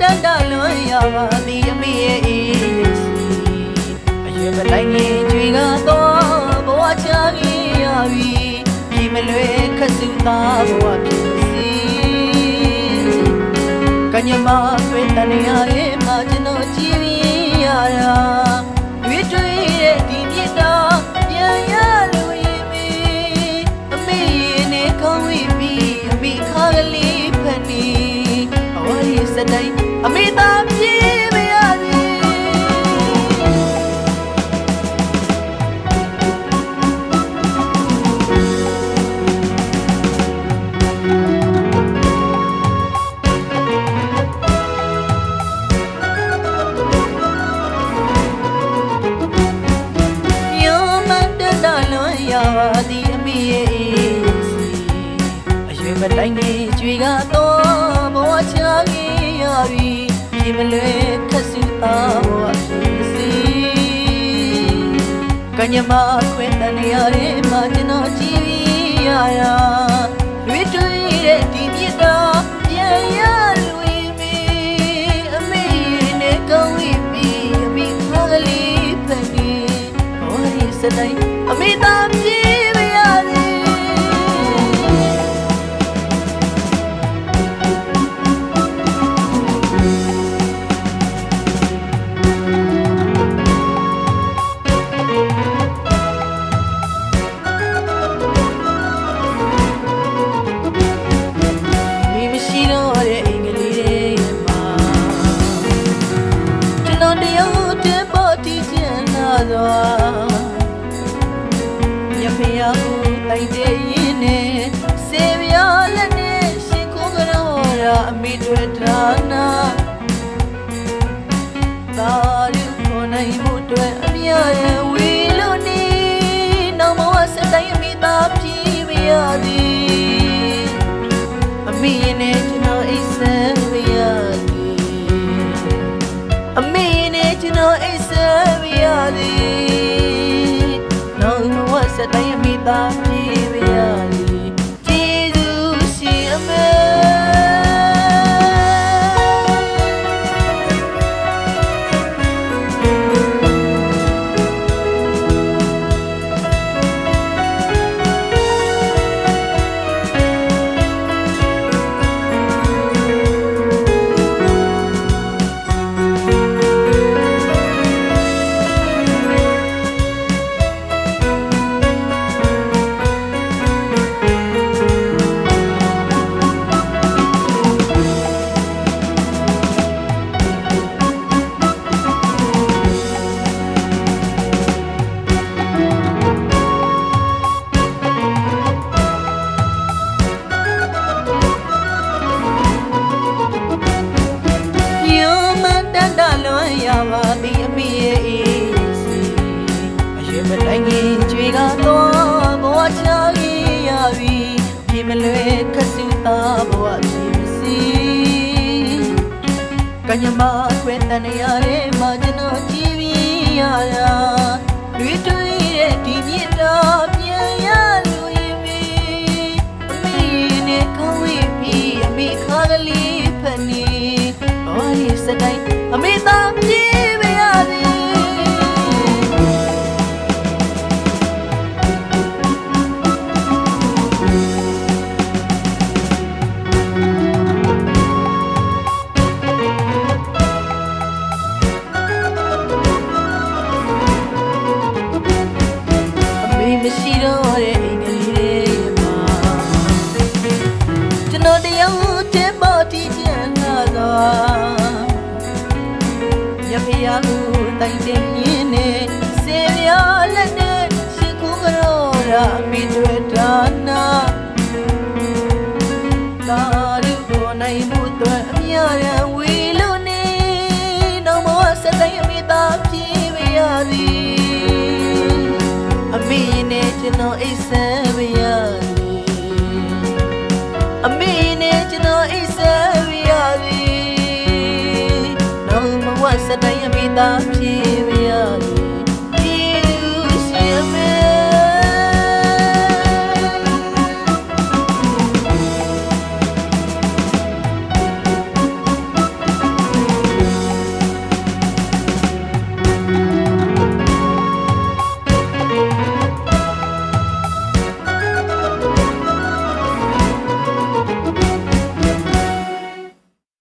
တန်တလွန်ရပါမိအမိရဲ့အေးစီအရွယ်မတိုင်းကြီးကြွေကတော့ဘဝချာကြီးရပြီဒီမလွယ်ခက်စုသားဘဝဖြစ်စီကညမဆွေတန်ရရဲ့မှာကျွန်တော်ကြည်ရတာ ရပါသည်အမိရဲ့စီအရွယ်မတိုင်ကြီးကြွေကတော့ဘဝချကြီးရပြီဒီမလွဲခက်စုသားဘဝဖြစ်စီကညမခွင့်တန်ရတဲ့မှာကျွန်တော်ကြည်ရတာ သားပြေးမရသည်ကျေးဇူးရှင်အမေ ပြေမလွဲခက်စုသားဘဝဖြစ်စီကညမခွဲတန်ရတဲ့မှာကျွန်တော်ကြည်ပြီးရတာတွေ့တွေ့တဲ့ ရဖျားကိုတိုင်တင်ရင်းနဲ့စေရလက်နဲ့ရှိခိုးကြောရာအမေတွေဒါနာသာရုကိုနိုင်မှုအတွက်အမြရန်ဝီလို့နေတော့မစတိုင်းအမေသားပြေးမရသည်အမေနဲ့ကျွန်တော်အိတ်ဆက်မရသည်အမေနဲ့ကျွန်တော်အိတ်ဆက်မရသည်နောက်မဝစ daqui.